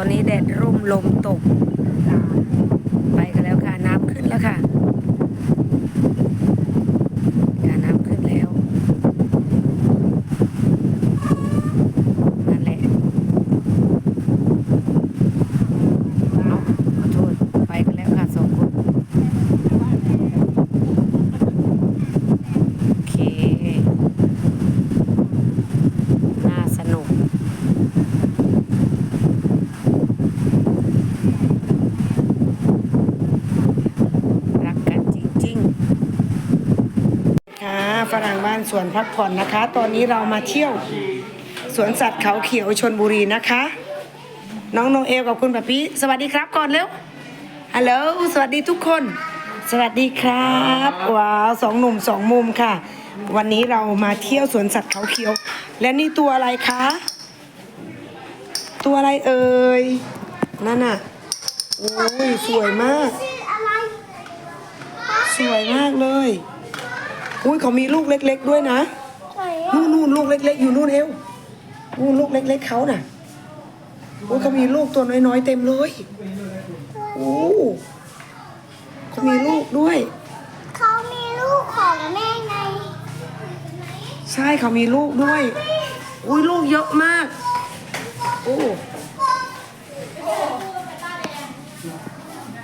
อนนี้แดดร่มลมตก ไปกันแล้วค่ะ น้ำขึ้นแล้วค่ะค่ะน้ำขึ้นแล้ว นั่นแหละเอาขอโทษ ไปกันแล้วค่ะสองคน โอเค น่าสนุก รักกันจริงๆ ค่ะฝรั่งบ้านสวนพักผ่อนนะคะ ตอนนี้เรามาเที่ยวสวนสัตว์เขาเขียวชนบุรีนะคะ น้องโนเอลกับคุณปะปี้สวัสดีครับก่อนเร็วฮัลโหลสวัสดีทุกคน สวัสดีครับว้าวสองหนุ่มสองมุมค่ะ วันนี้เรามาเที่ยวสวนสัตว์เขาเขียว และนี่ตัวอะไรคะ ตัวอะไรเอ่ยนั่นน่ะโอ้ยสวยมาก สวยมากเลย อุ้ยเขามีลูกเล็ก ๆ ด้วยนะนู่นนู่นลูกเล็ก ๆ อยู่นู่นเอวนู่นลูกเล็ก ๆเขาน่ะโอ้ยเขามีลูกตัวน้อยๆเต็มเลยโอ้เขามีลูกด้วย เขามีลูกของแม่ไงใช่เขามีลูกด้วย อุ้ยลูกเยอะมากโอ้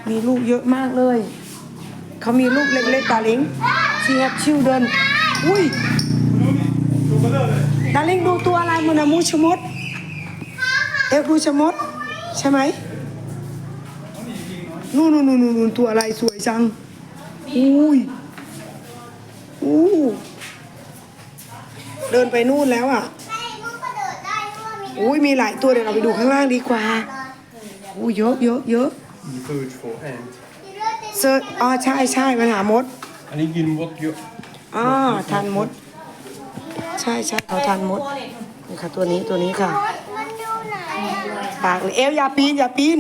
มีลูกเยอะมากเลย เขามีลูกเล็กๆตาลิง เชียบชิวเดินอุ้ยตาลิงดูตัวอะไรมันอะมูชะมด เอ๊ะดูชะมด ใช่ไหมนู่นนู่นนู่นนู่นตัวอะไรสวยจัง อุ้ยอู้เดินไปนู่นแล้วอะแม่ลูกกระโดดได้ด้วยมีอุ้ยมีหลายตัวเดี๋ยวเราไปดูข้างล่างดีกว่าอู้เยอะเยอะเยอะ food for ant. เลือดเต็มเซิร์ชอ๋อใช่ใช่มันหามด En die gaan wat je อ๋อทานมด ใช่ใช่เขาทานมดนี่ค่ะตัวนี้ตัวนี้ค่ะ มันอยู่ไหนอะปากเลยเอวอย่าปีนอย่าปีน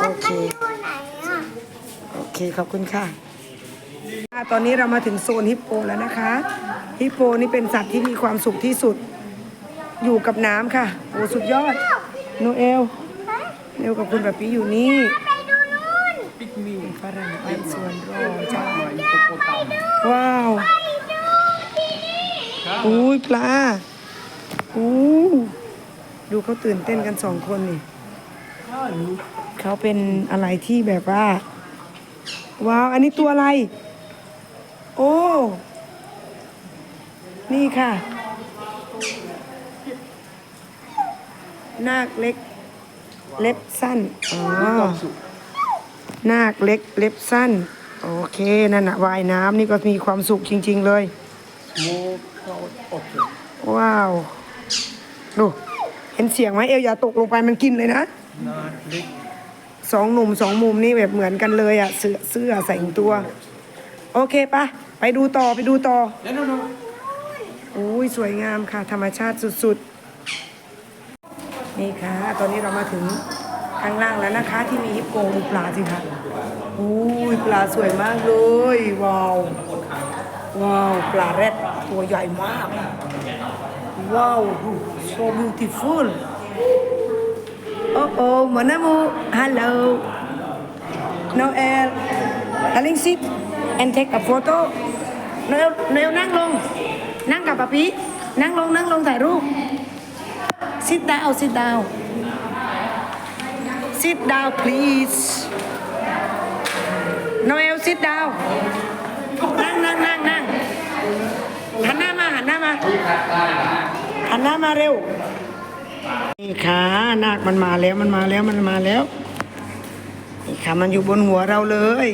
มันโอเคมันอยู่ไหนอะโอเคขอบคุณค่ะอะตอนนี้เรามาถึงโซนฮิปโปแล้วนะคะ ฮิปโปนี่เป็นสัตว์ที่มีความสุขที่สุด อยู่กับน้ำค่ะ โอ้สุดยอด โนเอลเอลกับคุณแบบนี้อยู่นี่ ไปดูนู่น ฝรั่งบ้านสวนรอจ้า hippopotam. ว้าวไปดูที่นี่อุ้ยปลาอู้ดูเขาตื่นเต้นกันสองคนนี่เขาเป็นอะไรที่แบบว่า ว้าว อันนี้ตัวอะไร โอ้ นี่ค่ะ นาคเล็ก เล็บสั้น อ๋อ นาคเล็กเล็บสั้น โอเค นั่นนะว่ายน้ำนี่ก็มีความสุขจริง ๆ เลย Small cloud otter. ว้าว ดู เห็นเสียงไหมเอลอย่าตกลงไปมันกินเลยนะ Naaklik. สองหนุ่มสองมุมนี่แบบเหมือนกันเลยอะเสื้อเสื้อใส่ตัว โอเคปะไปดูต่อไปดูต่อ Ja, no, no. อุ้ยสวยงามค่ะ ธรรมชาติสุดๆ นี่ค่ะ ตอนนี้เรามาถึง ข้างล่างแล้วนะคะที่มีฮิปโปดูปลาสิคะอุ้ยปลาสวยมากเลยว้าวว้าวปลาแรดตัวใหญ่มากว้าว so beautiful โอ้โอ้มอนามู hello Noel Aling sit and take a photo เนวเนวนั่งลง นั่งกับปะปีนั่งลงนั่งลงถ่ายรูป sit down sit down sit down please Noel sit down นั่งนั่งนั่งนั่งหันหน้ามาหันหน้ามาหันหน้ามาเร็ว นี่ค่นาคมันมาแล้วมันมาแล้วมันมาแล้วนี่ค่มันอยู่บนหัวเราเลย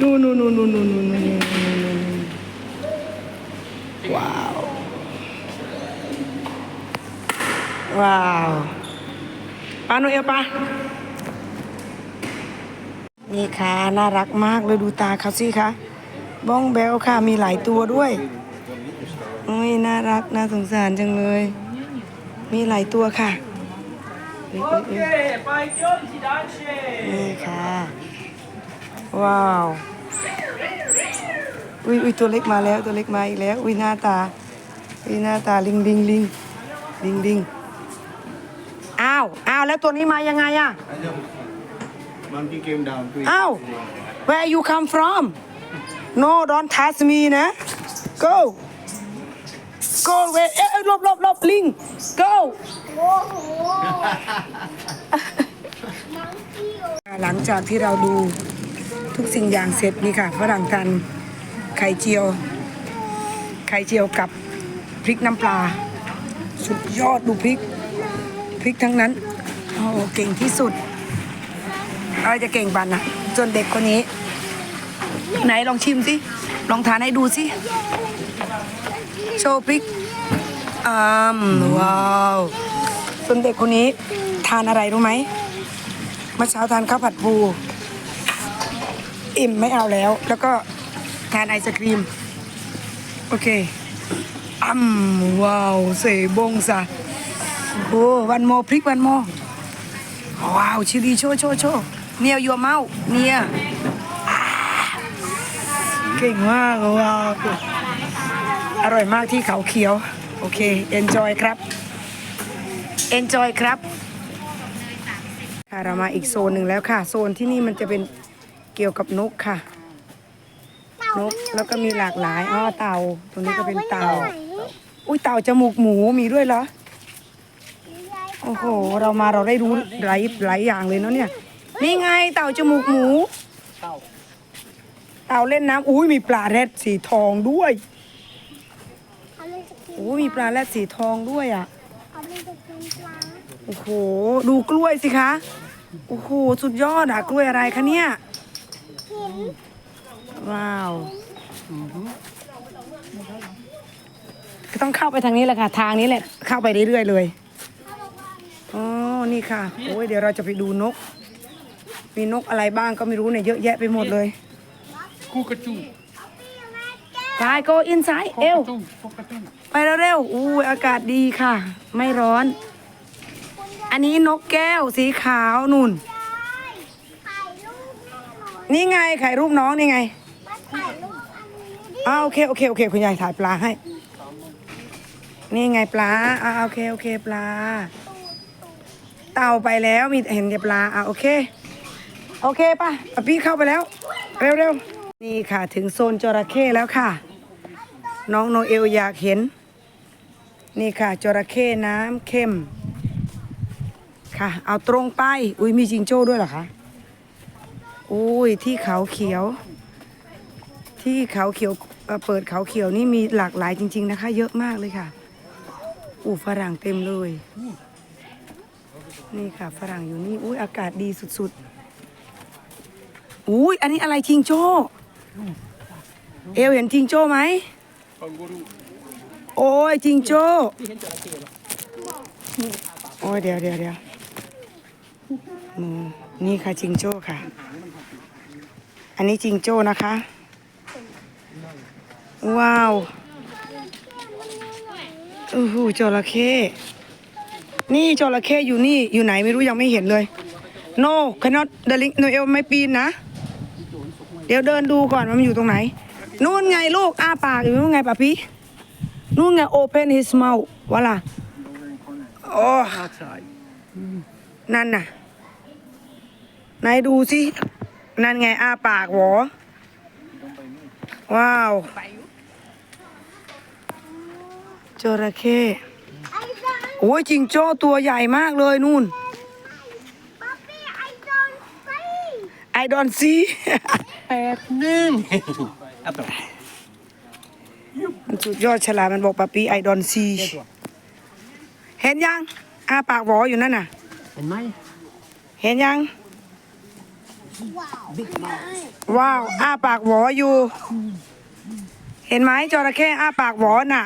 ดูนูนูนูนูนูนูว้าว ว้าว ปาโนเอลปะนี่ค่ะ น่ารักมากเลยดูตาเขาสิคะบ้องแบลค่ะ มีหลายตัวด้วยโอ้ยน่ารัก น่าสงสารจังเลย มีหลายตัวค่ะนี่ค่ะ ว้าว อุ้ยอุ้ยตัวเล็กมาแล้วตัวเล็กมาอีกแล้ว อุ้ยหน้าตา อุ้ยหน้าตาลิงลิงลิงลิงลิง อ้าวอ้าวแล้วตัวนี้มายังไงอะ Monkey came down to eat. อ้าว where you come from no don't touch me นะ go go where เอ้ยเอ้ยหลบหลบหลบลิง go โอ้โห มังกี้โอหลังจากที่เราดูทุกสิ่งอย่างเสร็จนี่ค่ะฝรั่งทานไข่เจียว ไข่เจียวกับพริกน้ำปลา สุดยอดดูพริกพ ริกทั้งนั้น โอ้โหเก่งที่สุด อะไรจะเก่งบันนะส่วนเด็กคนนี้ ไหนลองชิมสิ ลองทานให้ดูสิ โชว์พริกอืมว้าวส่วนเด็กคนนี้ทานอะไรรู้ไหมเมื่อเช้าทานข้าวผัดปู อิ่มไม่เอาแล้ว แล้วก็ทานไอศครีม โอเคอืมว้าวเสบงซะ โอ้วันโมพริกวันโมว้าวชิลีโชว์โชว์โชว์เนี่ยยัวเมาเนี่ยอ่าเก่งมากว้าวอร่อยมากที่เขาเขียว โอเค enjoy ครับ enjoy ครับค่ะเรามาอีกโซนหนึ่งแล้วค่ะ โซนที่นี่มันจะเป็นเกี่ยวกับนกค่ะ นกแล้วก็มีหลากหลายอ๋อเต่าตรงนี้ก็เป็นเต่า อุ้ยเต่าจมูกหมูมีด้วยเหรอ โอ้โห เรามาเราได้รู้หลายหลายอย่างเลยเนาะเนี่ย นี่ไงเต่าจมูกหมู เต่าเล่นน้ำอุ้ยมีปลาแรดสีทองด้วยเอาเลยจะกินอุ้ยมีปลาแรดสีทองด้วยอะเอาเลยจะกินปลาโอ้โห ดูกล้วยสิคะ โอ้โห สุดยอดอะ กล้วยอะไรคะเนี่ยกินว้าวก็ต้องเข้าไปทางนี้แหละค่ะ ทางนี้แหละ เข้าไปเรื่อยๆเลยอ๋อ นี่ค่ะ โอ้ยเดี๋ยวเราจะไปดูนก มีนกอะไรบ้างก็ไม่รู้เนี่ยเยอะแยะไปหมดเลย Cockatoo. ไปโกอินไซด์เอว Cockatoo. Cockatoo. ไปเร็วๆอู้ยอากาศดีค่ะ ไม่ร้อน อันนี้นกแก้วสีขาวนุ่นถ่ายรูปแน่นอนนี่ไงไข่รูปน้องนี่ไงมาถ่ายรูปอันนี้ดิอ้าโอเคโอเคโอเคคุณยายถ่ายปลาให้ นี่ไงปลาอ่าโอเคโอเคปลา เต่าไปแล้วมีเห็นแต่ปลาอ่าโอเค โอเคป่ะอะพี่เข้าไปแล้ว เร็วเร็วนี่ค่ะถึงโซนจระเข้แล้วค่ะ น้องโนเอลอยากเห็น นี่ค่ะจระเข้น้ำเข้ม ค่ะ เอาตรงไป อุ้ยมีจิงโจ้ด้วยเหรอคะอุ้ยที่เขาเขียว ที่เขาเขียวเอ่อเปิดเขาเขียวนี่มีหลากหลายจริง ๆนะคะ เยอะมากเลยค่ะ อู้ฝรั่งเต็มเลย นี่ค่ะฝรั่งอยู่นี่ อุ้ยอากาศดีสุดๆ อุ้ยอันนี้อะไรจิงโจ้ เอวเห็นจิงโจ้ไหม โอ้ยจิงโจ้ โอ้ยเดี๋ยวเดี๋ยวเดี๋ยวนี่ค่ะจิงโจ้ค่ะ อันนี้จิงโจ้นะคะ ว้าวโอ้โหจระเข้ นี่จระเข้อยู่นี่อยู่ไหนไม่รู้ยังไม่เห็นเลย no cannot เดลิงโนเอลไม่ปีนนะ เดี๋ยวเดินดูก่อนว่ามันอยู่ตรงไหน นู่นไงลูกอ้าปากอยู่นู่นไงป้าพี่นู่นไง open his mouth วะล่ะโอ้นั่นน่ะไหนดูสินั่นไงอ้าปากหวอว้าวจระเข้ อนโอ้ยจิงโจ้ตัวใหญ่มากเลยนู่นป๊อปปี้ไอ้ดอนไป I don't see Ätning! Äta. มันสุดยอดฉลาดมันบอกปะปี I don't see เห็นยังอ้าปากหวออยู่นั่นน่ะ En mig. เห็นยัง ว้าว อ้าปากหวออยู่ เห็นไหมจระเข้อ้าปากหวอน่ะ